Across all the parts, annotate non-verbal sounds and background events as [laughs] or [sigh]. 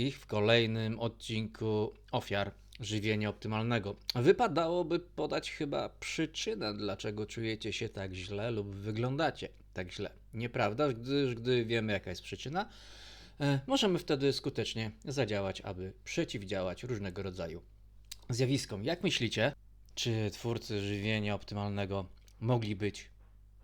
wszystkich w kolejnym odcinku ofiar żywienia optymalnego. Wypadałoby podać chyba przyczynę, dlaczego czujecie się tak źle lub wyglądacie tak źle. Nieprawda? Gdyż gdy wiemy, jaka jest przyczyna, e, możemy wtedy skutecznie zadziałać, aby przeciwdziałać różnego rodzaju zjawiskom. Jak myślicie, czy twórcy żywienia optymalnego mogli być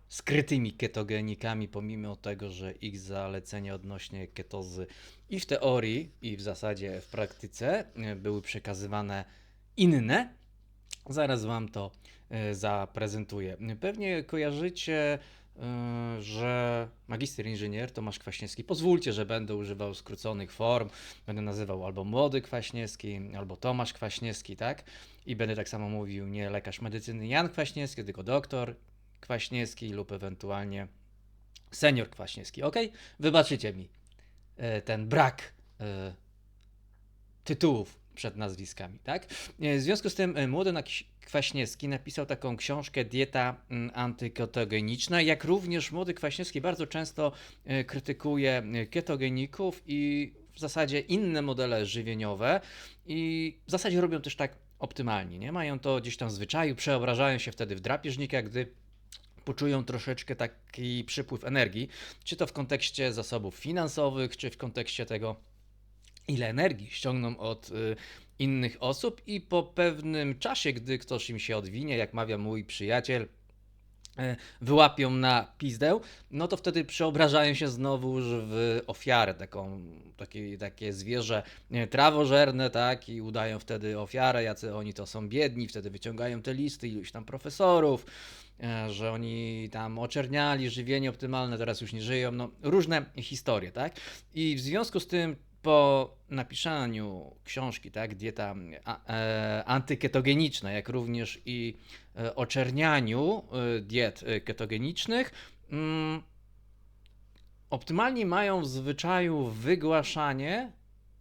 skrytymi ketogenikami, pomimo tego, że ich zalecenia odnośnie ketozy i w teorii, i w zasadzie w praktyce e, były przekazywane inne. Zaraz Wam to e, zaprezentuję. Pewnie kojarzycie, e, że magister inżynier Tomasz Kwaśniewski, pozwólcie, że będę używał skróconych form, będę nazywał albo młody Kwaśniewski, albo Tomasz Kwaśniewski, tak? I będę tak samo mówił nie lekarz medycyny Jan Kwaśniewski, tylko doktor Kwaśniewski lub ewentualnie senior Kwaśniewski. Ok? Wybaczycie mi e, ten brak e, tytułów przed nazwiskami, tak? E, W związku z tym młody Kwaśniewski napisał taką książkę Dieta antyketogeniczna, jak również młody Kwaśniewski bardzo często krytykuje ketogeników i w zasadzie inne modele żywieniowe i w zasadzie robią też tak optymalnie, nie? Mają to gdzieś tam w zwyczaju, przeobrażają się wtedy w drapieżnika, gdy poczują troszeczkę taki przypływ energii, czy to w kontekście zasobów finansowych, czy w kontekście tego, ile energii ściągną od y, innych osób i po pewnym czasie, gdy ktoś im się odwinie, jak mawia mój przyjaciel, wyłapią na pizdę, no to wtedy przeobrażają się znowuż w ofiarę, taką, takie, takie zwierzę e, trawożerne, tak, i udają wtedy ofiarę, jacy oni to są biedni, wtedy wyciągają te listy iluś tam profesorów, e, że oni tam oczerniali, żywienie optymalne, teraz już nie żyją, no różne historie, tak, i w związku z tym po napisaniu książki, tak, dieta e, antyketogeniczna, jak również i e, oczernianiu e, diet ketogenicznych, mm, optymalni mają w zwyczaju wygłaszanie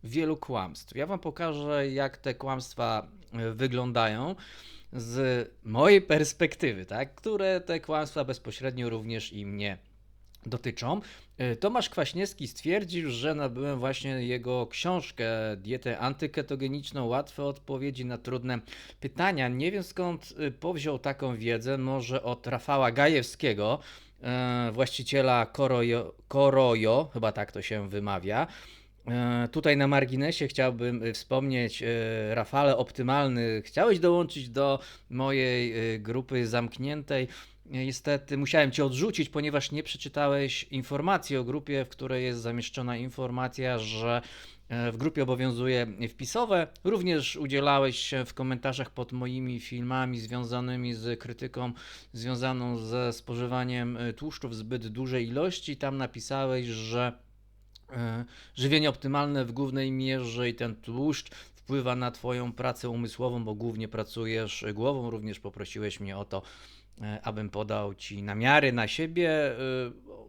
wielu kłamstw. Ja Wam pokażę, jak te kłamstwa wyglądają z mojej perspektywy, tak, które te kłamstwa bezpośrednio również i mnie dotyczą. E, Tomasz Kwaśniewski stwierdził, że nabyłem właśnie jego książkę Dietę antyketogeniczną, łatwe odpowiedzi na trudne pytania. Nie wiem skąd y, powziął taką wiedzę, może od Rafała Gajewskiego, e, właściciela Korojo, Korojo, chyba tak to się wymawia. E, Tutaj na marginesie chciałbym wspomnieć, e, Rafale Optymalny, chciałeś dołączyć do mojej grupy zamkniętej. Niestety musiałem Cię odrzucić, ponieważ nie przeczytałeś informacji o grupie, w której jest zamieszczona informacja, że e, w grupie obowiązuje wpisowe. Również udzielałeś się w komentarzach pod moimi filmami związanymi z krytyką związaną ze spożywaniem e, tłuszczów w zbyt dużej ilości. Tam napisałeś, że e, żywienie optymalne w głównej mierze i ten tłuszcz wpływa na Twoją pracę umysłową, bo głównie pracujesz głową. Również poprosiłeś mnie o to, e, abym podał Ci namiary na siebie. E,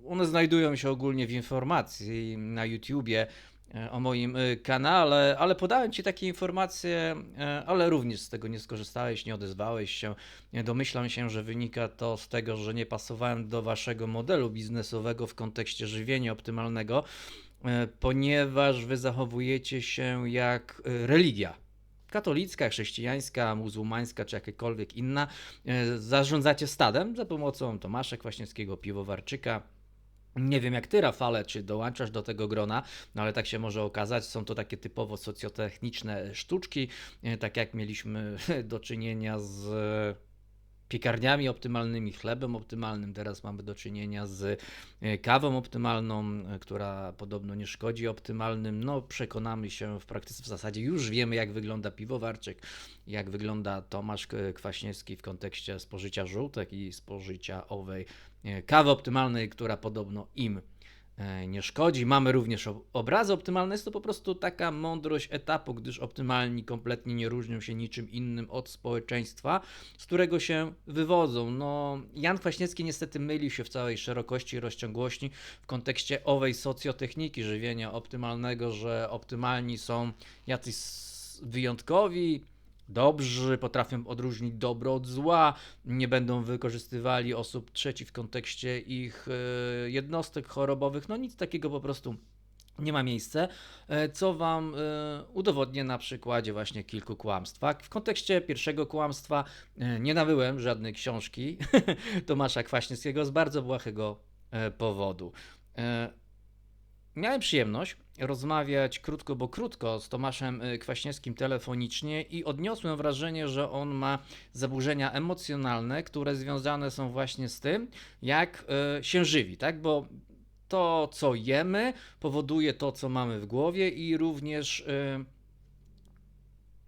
One znajdują się ogólnie w informacji na YouTubie e, o moim e, kanale, ale podałem Ci takie informacje, e, ale również z tego nie skorzystałeś, nie odezwałeś się. Domyślam się, że wynika to z tego, że nie pasowałem do Waszego modelu biznesowego w kontekście żywienia optymalnego, e, ponieważ Wy zachowujecie się jak e, religia katolicka, chrześcijańska, muzułmańska czy jakakolwiek inna, e, zarządzacie stadem za pomocą Tomasza Kwaśniewskiego, Piwowarczyka. Nie wiem jak ty, Rafale, czy dołączasz do tego grona, no ale tak się może okazać. Są to takie typowo socjotechniczne sztuczki, e, tak jak mieliśmy [laughs] do czynienia z piekarniami optymalnymi, chlebem optymalnym. Teraz mamy do czynienia z e, kawą optymalną, e, która podobno nie szkodzi optymalnym. No, przekonamy się w praktyce. W zasadzie już wiemy, jak wygląda piwowarczyk, jak wygląda Tomasz Kwaśniewski w kontekście spożycia żółtek i spożycia owej e, kawy optymalnej, która podobno im nie szkodzi. Mamy również ob- obrazy optymalne. Jest to po prostu taka mądrość etapu, gdyż optymalni kompletnie nie różnią się niczym innym od społeczeństwa, z którego się wywodzą. No, Jan Kwaśniewski niestety mylił się w całej szerokości i rozciągłości w kontekście owej socjotechniki żywienia optymalnego, że optymalni są jacyś wyjątkowi, dobrzy, potrafią odróżnić dobro od zła, nie będą wykorzystywali osób trzecich w kontekście ich e, jednostek chorobowych. No nic takiego po prostu nie ma miejsca, e, co Wam e, udowodnię na przykładzie właśnie kilku kłamstw. W kontekście pierwszego kłamstwa nie nabyłem żadnej książki [laughs] Tomasza Kwaśniewskiego z bardzo błahego powodu. Miałem przyjemność rozmawiać krótko, bo krótko z Tomaszem e, Kwaśniewskim telefonicznie i odniosłem wrażenie, że on ma zaburzenia emocjonalne, które związane są właśnie z tym, jak e, się żywi, tak? Bo to, co jemy, powoduje to, co mamy w głowie i również y,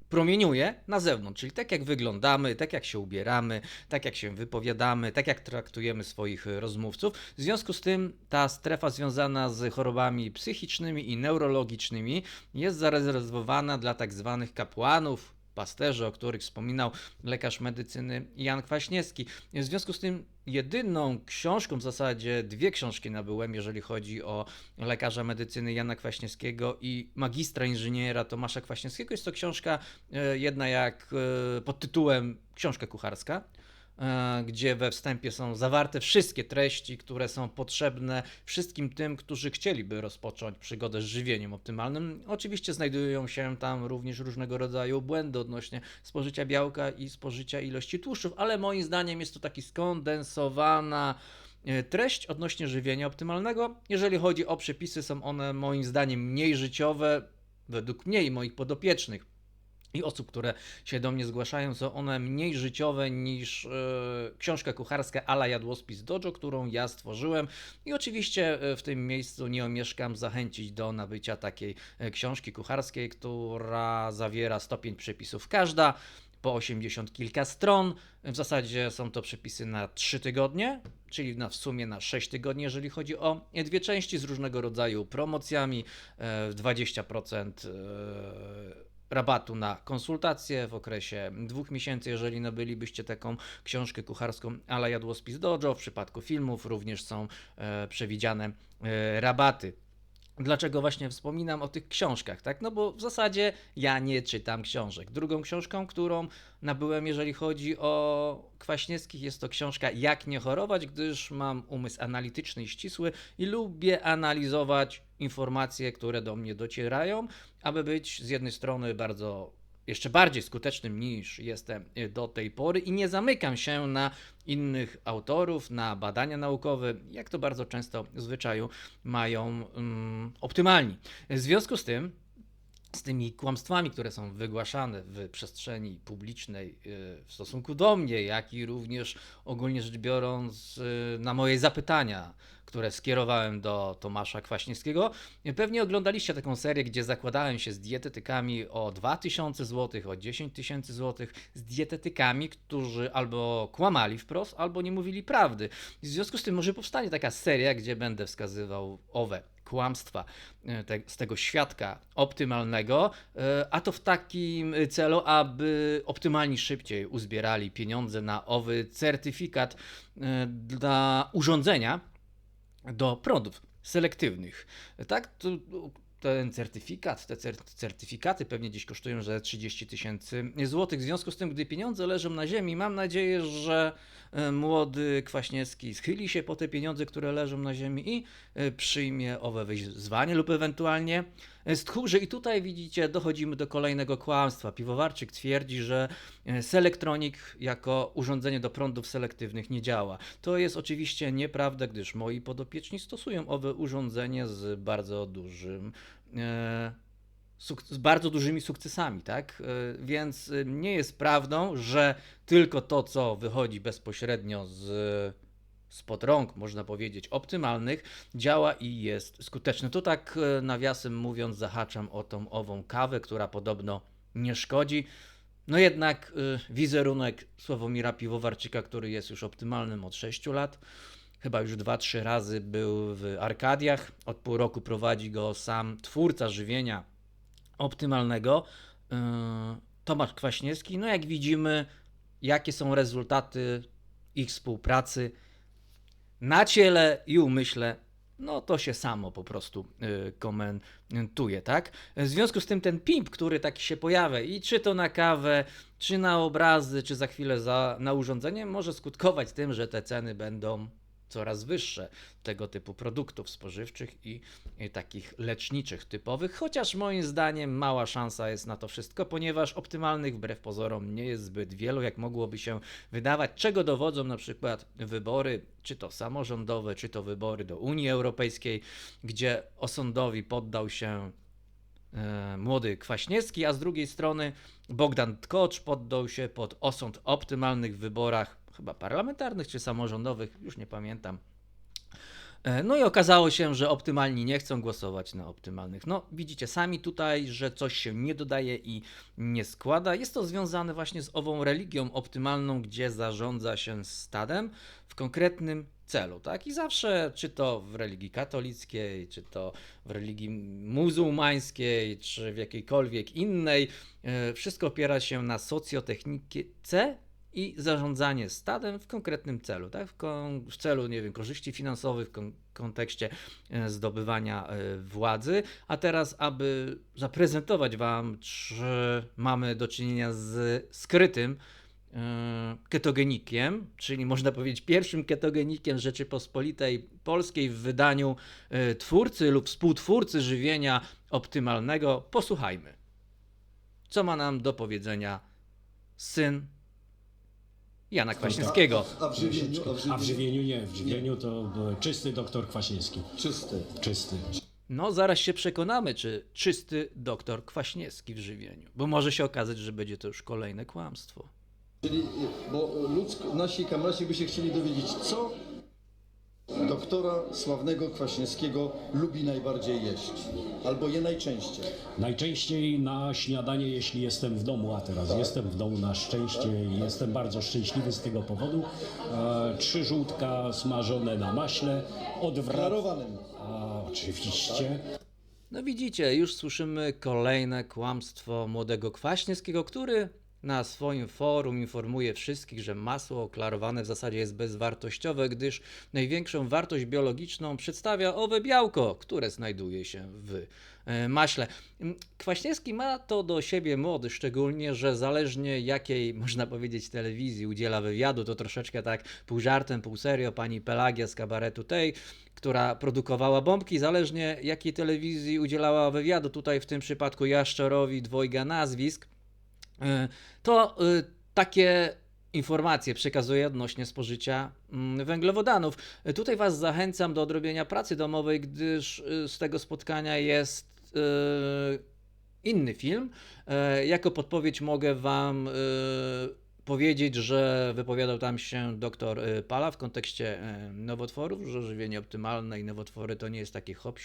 promieniuje na zewnątrz. Czyli tak jak wyglądamy, tak jak się ubieramy, tak jak się wypowiadamy, tak jak traktujemy swoich y, rozmówców. W związku z tym ta strefa związana z chorobami psychicznymi i neurologicznymi jest zarezerwowana dla tak zwanych kapłanów, pasterzy, o których wspominał lekarz medycyny Jan Kwaśniewski. W związku z tym jedyną książką, w zasadzie dwie książki nabyłem, jeżeli chodzi o lekarza medycyny Jana Kwaśniewskiego i magistra inżyniera Tomasza Kwaśniewskiego. Jest to książka e, jedna jak e, pod tytułem Książka kucharska gdzie we wstępie są zawarte wszystkie treści, które są potrzebne wszystkim tym, którzy chcieliby rozpocząć przygodę z żywieniem optymalnym. Oczywiście znajdują się tam również różnego rodzaju błędy odnośnie spożycia białka i spożycia ilości tłuszczów, ale moim zdaniem jest to taki skondensowana e, treść odnośnie żywienia optymalnego. Jeżeli chodzi o przepisy, są one moim zdaniem mniej życiowe, według mnie i moich podopiecznych i osób, które się do mnie zgłaszają, są one mniej życiowe niż e, książka kucharska Ala Jadłospis Dojo, którą ja stworzyłem. I oczywiście e, w tym miejscu nie omieszkam zachęcić do nabycia takiej e, książki kucharskiej, która zawiera stopień przepisów każda. Po 80 kilka stron. W zasadzie są to przepisy na 3 tygodnie, czyli na w sumie na 6 tygodni, jeżeli chodzi o dwie części z różnego rodzaju promocjami. e, 20% e, rabatu na konsultacje w okresie dwóch miesięcy, jeżeli nabylibyście taką książkę kucharską Ala Jadłospis Dojo. W przypadku filmów również są e, przewidziane e, rabaty. Dlaczego właśnie wspominam o tych książkach, tak? No bo w zasadzie ja nie czytam książek. Drugą książką, którą nabyłem, jeżeli chodzi o Kwaśniewskich, jest to książka Jak nie chorować, gdyż mam umysł analityczny i ścisły i lubię analizować informacje, które do mnie docierają, aby być z jednej strony bardzo jeszcze bardziej skutecznym niż jestem do tej pory i nie zamykam się na innych autorów, na badania naukowe, jak to bardzo często w zwyczaju mają mm, optymalni. W związku z tym, z tymi kłamstwami, które są wygłaszane w przestrzeni publicznej y, w stosunku do mnie, jak i również ogólnie rzecz biorąc y, na moje zapytania, które skierowałem do Tomasza Kwaśniewskiego. Pewnie oglądaliście taką serię, gdzie zakładałem się z dietetykami o 2000 zł, o 10 tysięcy złotych, z dietetykami, którzy albo kłamali wprost, albo nie mówili prawdy. W związku z tym może powstanie taka seria, gdzie będę wskazywał owe kłamstwa e, te, z tego świadka optymalnego, e, a to w takim celu, aby optymalni szybciej uzbierali pieniądze na owy certyfikat e, dla urządzenia do prądów selektywnych. Tak? Ten certyfikat, te cer- certyfikaty pewnie gdzieś kosztują że 30 tysięcy złotych. W związku z tym, gdy pieniądze leżą na ziemi, mam nadzieję, że e, młody Kwaśniewski schyli się po te pieniądze, które leżą na ziemi i e, przyjmie owe wyzwanie lub ewentualnie e, stchórze. I tutaj widzicie, dochodzimy do kolejnego kłamstwa. Piwowarczyk twierdzi, że Selektronik jako urządzenie do prądów selektywnych nie działa. To jest oczywiście nieprawda, gdyż moi podopieczni stosują owe urządzenie z bardzo dużym z bardzo dużymi sukcesami, tak? E, Więc e, nie jest prawdą, że tylko to, co wychodzi bezpośrednio z spod rąk, można powiedzieć, optymalnych, działa i jest skuteczne. Tu tak e, nawiasem mówiąc, zahaczam o tą ową kawę, która podobno nie szkodzi. No jednak wizerunek Sławomira Piwowarczyka, który jest już optymalnym od 6 lat, chyba już 2-3 razy był w Arkadiach, od pół roku prowadzi go sam twórca żywienia optymalnego, y, Tomasz Kwaśniewski. No jak widzimy, jakie są rezultaty ich współpracy na ciele i umyśle, no to się samo po prostu y, komentuje, tak? W związku z tym ten pimp, który taki się pojawia i czy to na kawę, czy na obrazy, czy za chwilę za, na urządzenie, może skutkować tym, że te ceny będą coraz wyższe tego typu produktów spożywczych i, takich leczniczych typowych, chociaż moim zdaniem mała szansa jest na to wszystko, ponieważ optymalnych wbrew pozorom nie jest zbyt wielu, jak mogłoby się wydawać, czego dowodzą na przykład wybory, czy to samorządowe, czy to wybory do Unii Europejskiej, gdzie osądowi poddał się e, młody Kwaśniewski, a z drugiej strony Bogdan Tkocz poddał się pod osąd optymalnych wyborach, chyba parlamentarnych czy samorządowych, już nie pamiętam. E, No i okazało się, że optymalni nie chcą głosować na optymalnych. No, widzicie sami tutaj, że coś się nie dodaje i nie składa. Jest to związane właśnie z ową religią optymalną, gdzie zarządza się stadem w konkretnym celu, tak? I zawsze, czy to w religii katolickiej, czy to w religii muzułmańskiej, czy w jakiejkolwiek innej, e, wszystko opiera się na socjotechnice i zarządzanie stadem w konkretnym celu, tak? W, kon- w celu, nie wiem, korzyści finansowych, w kon- kontekście e, zdobywania e, władzy. A teraz, aby zaprezentować Wam, czy mamy do czynienia z skrytym e, ketogenikiem, czyli można powiedzieć pierwszym ketogenikiem Rzeczypospolitej Polskiej w wydaniu twórcy lub współtwórcy żywienia optymalnego. Posłuchajmy, co ma nam do powiedzenia syn Jana Kwaśniewskiego. A w żywieniu, a w żywieniu, A w żywieniu nie, w żywieniu to e, czysty doktor Kwaśniewski. czysty. Czysty. No, zaraz się przekonamy, czy czysty doktor Kwaśniewski w żywieniu, bo może się okazać, że będzie to już kolejne kłamstwo. Czyli, bo ludzko, nasi kamraci by się chcieli dowiedzieć, co doktora sławnego Kwaśniewskiego lubi najbardziej jeść, albo je najczęściej. Najczęściej na śniadanie, jeśli jestem w domu, a teraz jestem w domu na szczęście i jestem bardzo szczęśliwy z tego powodu. E, trzy żółtka smażone na maśle. A, oczywiście. No widzicie, już słyszymy kolejne kłamstwo młodego Kwaśniewskiego, który na swoim forum informuje wszystkich, że masło klarowane w zasadzie jest bezwartościowe, gdyż największą wartość biologiczną przedstawia owe białko, które znajduje się w e, maśle. Mm, Kwaśniewski ma to do siebie młody, szczególnie, że zależnie jakiej, [laughs] można powiedzieć, telewizji udziela wywiadu, to troszeczkę tak pół żartem, pół serio, pani Pelagia z kabaretu tej, która produkowała bombki, zależnie jakiej telewizji udzielała wywiadu, tutaj w tym przypadku Jaszczorowi dwojga nazwisk, to y, takie informacje przekazuje odnośnie spożycia mm, węglowodanów. Y, Tutaj Was zachęcam do odrobienia pracy domowej, gdyż z tego spotkania jest inny film. E, Jako podpowiedź mogę Wam powiedzieć, że wypowiadał tam się y, Pala w kontekście e, nowotworów, że żywienie optymalne i nowotwory to nie jest taki hop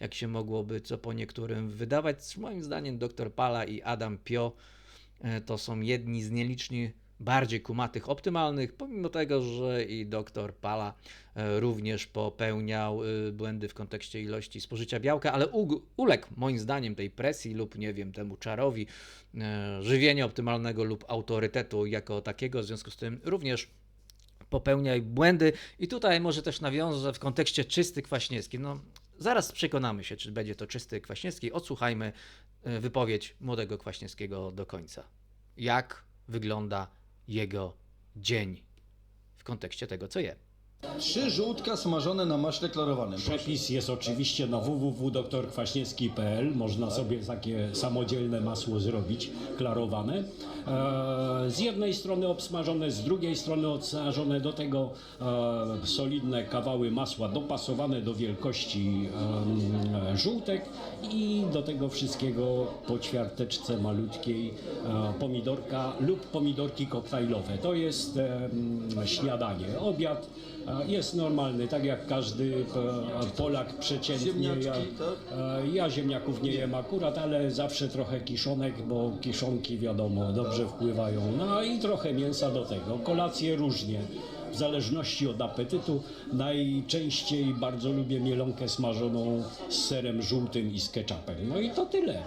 jak się mogłoby co po niektórym wydawać. Moim zdaniem dr Pala i Adam Pio e, to są jedni z nielicznych bardziej kumatych optymalnych, pomimo tego, że i dr Pala e, również popełniał e, błędy w kontekście ilości spożycia białka, ale uległ moim zdaniem tej presji lub nie wiem, temu czarowi e, żywienia optymalnego lub autorytetu jako takiego, w związku z tym również popełniaj błędy. I tutaj może też nawiążę w kontekście czysty Kwaśniewski. No, zaraz przekonamy się, czy będzie to czysty Kwaśniewski. Odsłuchajmy e, wypowiedź młodego Kwaśniewskiego do końca. Jak wygląda jego dzień w kontekście tego, co je. Trzy żółtka smażone na maśle klarowanym. Przepis jest oczywiście na www.doktorkwaśniewski.pl. Można sobie takie samodzielne masło zrobić, klarowane. E, z jednej strony obsmażone, z drugiej strony odsmażone, do tego e, solidne kawały masła dopasowane do wielkości e, żółtek i do tego wszystkiego po ćwiarteczce malutkiej e, pomidorka lub pomidorki koktajlowe. To jest e, śniadanie. Obiad jest normalny, tak jak każdy e, Polak przeciętnie. Ja, tak? e, ja ziemniaków nie jem akurat, ale zawsze trochę kiszonek, bo kiszonki wiadomo dobrze wpływają. No i trochę mięsa do tego. Kolacje różnie. W zależności od apetytu najczęściej bardzo lubię mielonkę smażoną z serem żółtym i z ketchupem. No i to tyle.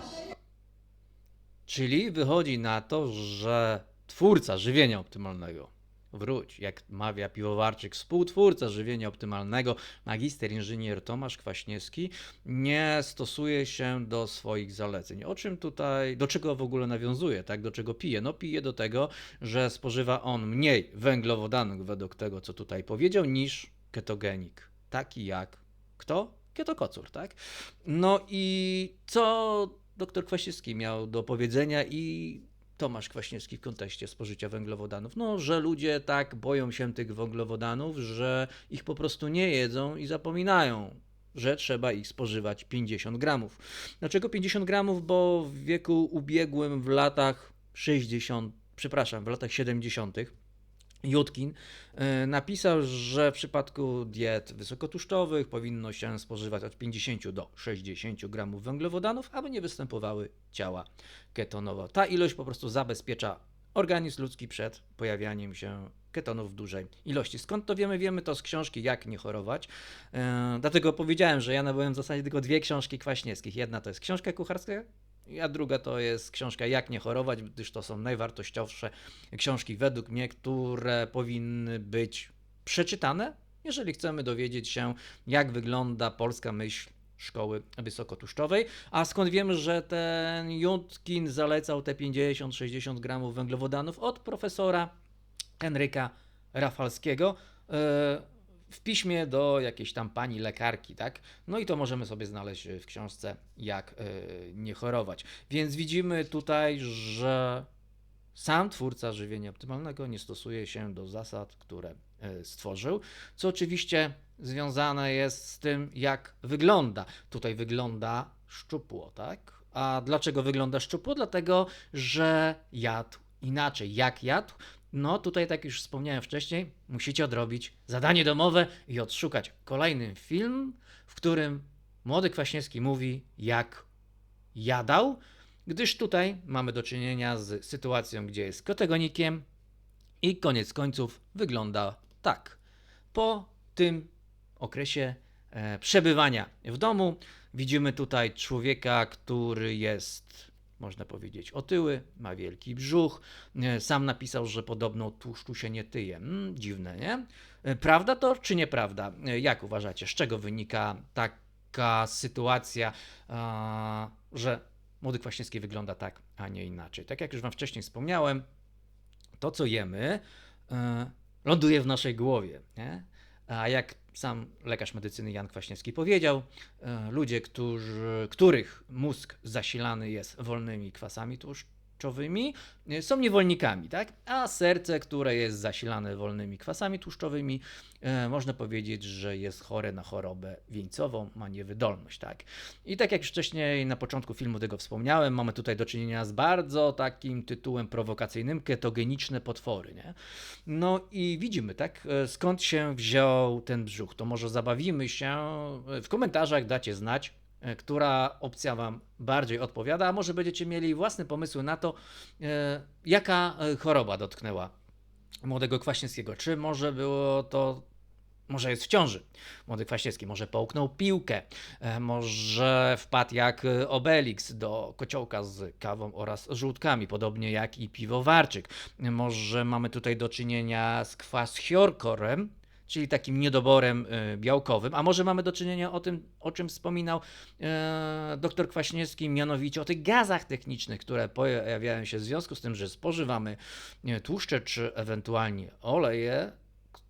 Czyli wychodzi na to, że twórca żywienia optymalnego, wróć, jak mawia piwowarczyk, współtwórca żywienia optymalnego, magister inżynier Tomasz Kwaśniewski, nie stosuje się do swoich zaleceń. O czym tutaj, do czego w ogóle nawiązuje, tak? Do czego pije? No pije do tego, że spożywa on mniej węglowodanów według tego, co tutaj powiedział, niż ketogenik, taki jak kto? Ketokocur, tak? No i co dr Kwaśniewski miał do powiedzenia i Tomasz Kwaśniewski w kontekście spożycia węglowodanów? No, że ludzie tak boją się tych węglowodanów, że ich po prostu nie jedzą i zapominają, że trzeba ich spożywać 50 gramów. Dlaczego 50 gramów? Bo w wieku ubiegłym, w latach 60, przepraszam, w latach 70. Judkin e, napisał, że w przypadku diet wysokotłuszczowych powinno się spożywać od 50 do 60 gramów węglowodanów, aby nie występowały ciała ketonowe. Ta ilość po prostu zabezpiecza organizm ludzki przed pojawianiem się ketonów w dużej ilości. Skąd to wiemy? Wiemy to z książki Jak nie chorować. E, dlatego powiedziałem, że ja nabyłem w zasadzie tylko dwie książki kwaśniewskich. Jedna to jest książka kucharska, a druga to jest książka Jak nie chorować, gdyż to są najwartościowsze książki według mnie, które powinny być przeczytane, jeżeli chcemy dowiedzieć się, jak wygląda polska myśl szkoły wysokotłuszczowej. A skąd wiemy, że ten Judkin zalecał te 50-60 gramów węglowodanów od profesora Henryka Rafalskiego e, w piśmie do jakiejś tam pani lekarki, tak? No i to możemy sobie znaleźć w książce Jak e, nie chorować. Więc widzimy tutaj, że sam twórca żywienia optymalnego nie stosuje się do zasad, które e, stworzył, co oczywiście związane jest z tym, jak wygląda. Tutaj wygląda szczupło, tak? A dlaczego wygląda szczupło? Dlatego, że jadł inaczej. Jak jadł? No tutaj, tak już wspomniałem wcześniej, musicie odrobić zadanie domowe i odszukać kolejny film, w którym młody Kwaśniewski mówi, jak jadał, gdyż tutaj mamy do czynienia z sytuacją, gdzie jest kategonikiem i koniec końców wygląda tak. Po tym okresie e, przebywania w domu widzimy tutaj człowieka, który jest, można powiedzieć, otyły, ma wielki brzuch. E, Sam napisał, że podobno tłuszczu się nie tyje. Mm, dziwne, nie? E, Prawda to czy nieprawda? E, Jak uważacie, z czego wynika taka sytuacja, że młody Kwaśniewski wygląda tak, a nie inaczej? Tak jak już Wam wcześniej wspomniałem, to co jemy ląduje w naszej głowie. Nie? A jak sam lekarz medycyny Jan Kwaśniewski powiedział, e, ludzie, którzy, których mózg zasilany jest wolnymi kwasami tłuszczowymi, e, są niewolnikami, tak? A serce, które jest zasilane wolnymi kwasami tłuszczowymi, e, można powiedzieć, że jest chore na chorobę wieńcową, ma niewydolność, tak? I tak jak już wcześniej na początku filmu tego wspomniałem, mamy tutaj do czynienia z bardzo takim tytułem prowokacyjnym, ketogeniczne potwory, nie? No i widzimy, tak, e, skąd się wziął ten brzuch. To może zabawimy się, w komentarzach dacie znać, która opcja Wam bardziej odpowiada, a może będziecie mieli własne pomysły na to, e, jaka e, choroba dotknęła młodego Kwaśniewskiego. Czy może było to może jest w ciąży. Młody Kwaśniewski może połknął piłkę, e, może wpadł jak e, Obelix do kociołka z kawą oraz żółtkami, podobnie jak i piwowarczyk. E, Może mamy tutaj do czynienia z kwashiorkorem, czyli takim niedoborem e, białkowym, a może mamy do czynienia o tym, o czym wspominał e, dr Kwaśniewski, mianowicie o tych gazach technicznych, które pojawiają się w związku z tym, że spożywamy tłuszcze czy ewentualnie oleje,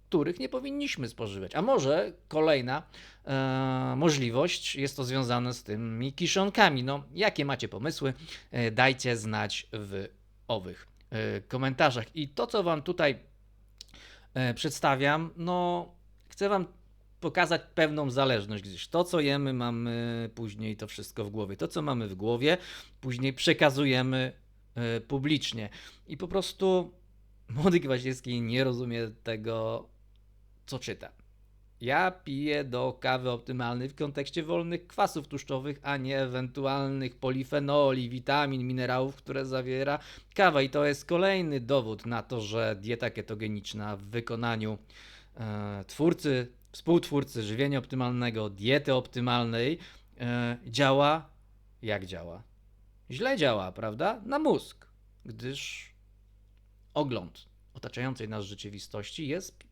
których nie powinniśmy spożywać. A może kolejna e, możliwość jest to związane z tymi kiszonkami. No, jakie macie pomysły? E, dajcie znać w owych e, komentarzach. I to, co Wam tutaj przedstawiam, no, chcę Wam pokazać pewną zależność, gdyż to, co jemy, mamy później to wszystko w głowie. To, co mamy w głowie, później przekazujemy e, publicznie. I po prostu [laughs] młody Kwaśniewski nie rozumie tego, co czyta. Ja piję do kawy optymalnej w kontekście wolnych kwasów tłuszczowych, a nie ewentualnych polifenoli, witamin, minerałów, które zawiera kawa. I to jest kolejny dowód na to, że dieta ketogeniczna w wykonaniu e, twórcy, współtwórcy żywienia optymalnego, diety optymalnej e, działa jak działa. Źle działa, prawda? Na mózg, gdyż ogląd otaczającej nas rzeczywistości jest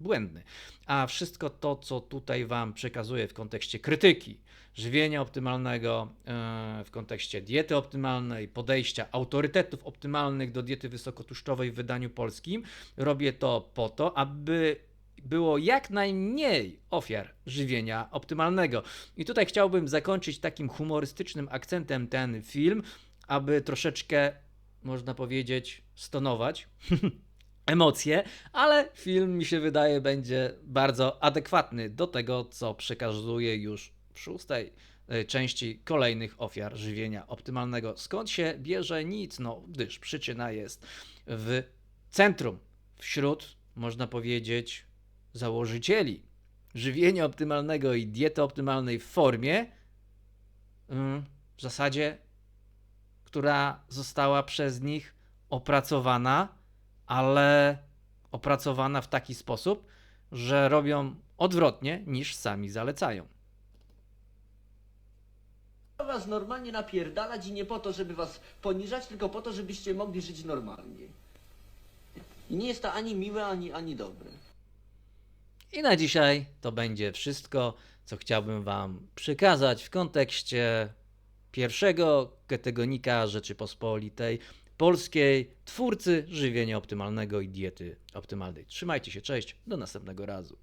błędny. A wszystko to, co tutaj Wam przekazuję w kontekście krytyki żywienia optymalnego, e, w kontekście diety optymalnej, podejścia autorytetów optymalnych do diety wysokotłuszczowej w wydaniu polskim, robię to po to, aby było jak najmniej ofiar żywienia optymalnego. I tutaj chciałbym zakończyć takim humorystycznym akcentem ten film, aby troszeczkę, można powiedzieć, stonować [laughs] emocje, ale film mi się wydaje będzie bardzo adekwatny do tego, co przekazuje już w szóstej e, części kolejnych ofiar żywienia optymalnego. Skąd się bierze nic? No, gdyż przyczyna jest w centrum, wśród, można powiedzieć, założycieli żywienia optymalnego i diety optymalnej w formie, mm, w zasadzie, która została przez nich opracowana, ale opracowana w taki sposób, że robią odwrotnie niż sami zalecają. was normalnie napierdalać i nie po to, żeby was poniżać, tylko po to, żebyście mogli żyć normalnie. I nie jest to ani miłe, ani, ani dobre. I na dzisiaj to będzie wszystko, co chciałbym Wam przekazać w kontekście pierwszego kategonika Rzeczypospolitej Polskiej, twórcy żywienia optymalnego i diety optymalnej. Trzymajcie się, cześć, do następnego razu.